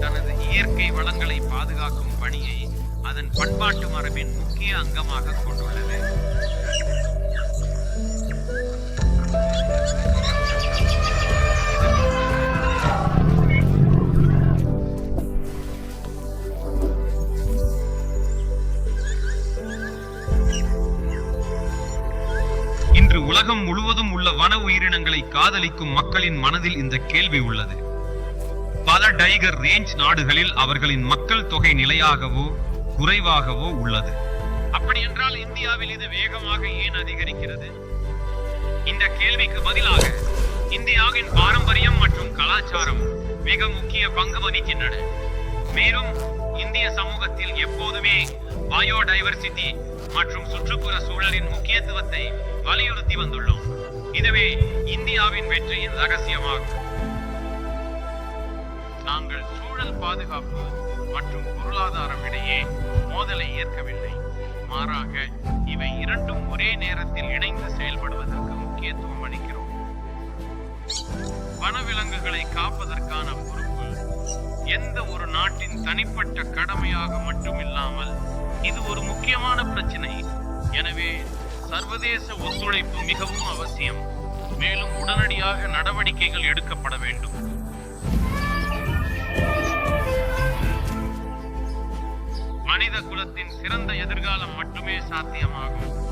தனது இயற்கை வளங்களை பாதுகாக்கும் பணியை அதன் பண்பாட்டு மரபின் முக்கிய அங்கமாக கொண்டுள்ளது. இன்று உலகம் முழுவதும் உள்ள வன உயிரினங்களை காதலிக்கும் மக்களின் மனதில் இந்த கேள்வி உள்ளது. பல டைகர் ரேஞ்ச் நாடுகளில் அவர்களின் மக்கள் தொகை நிலையாகவோ குறைவாகவோ உள்ளது. அப்படி என்றால் இந்தியாவில் இது வேகமாக ஏன் அதிகரிக்கிறது? இந்த கேள்விக்கு பதிலாக இந்தியாவின் பாரம்பரியம் மற்றும் கலாச்சாரம் மிக முக்கிய பங்கு வகிக்கின்றன. மேலும் இந்திய சமூகத்தில் எப்போதுமே பயோடைவர்சிட்டி மற்றும் சுற்றுப்புற சூழலின் முக்கியத்துவத்தை வலியுறுத்தி வந்துள்ளோம். இதுவே இந்தியாவின் வெற்றியின் ரகசியமாகும். நாங்கள் சூழல் பாதுகாப்பு மற்றும் பொருளாதாரம் இடையே மோதலை ஏற்கவில்லை. மாறாக இவை இரண்டும் ஒரே நேரத்தில் இணைந்து செயல்படுவதற்கு முக்கியத்துவம் அளிக்கிறோம். வனவிலங்குகளை காப்பதற்கான பொறுப்பு எந்த ஒரு நாட்டின் தனிப்பட்ட கடமையாக மட்டுமில்லாமல் இது ஒரு முக்கியமான பிரச்சனை. எனவே சர்வதேச ஒத்துழைப்பு மிகவும் அவசியம். மேலும் உடனடியாக நடவடிக்கைகள் எடுக்கப்பட வேண்டும். மனித குலத்தின் சிறந்த எதிர்காலம் மட்டுமே சாத்தியமாகும்.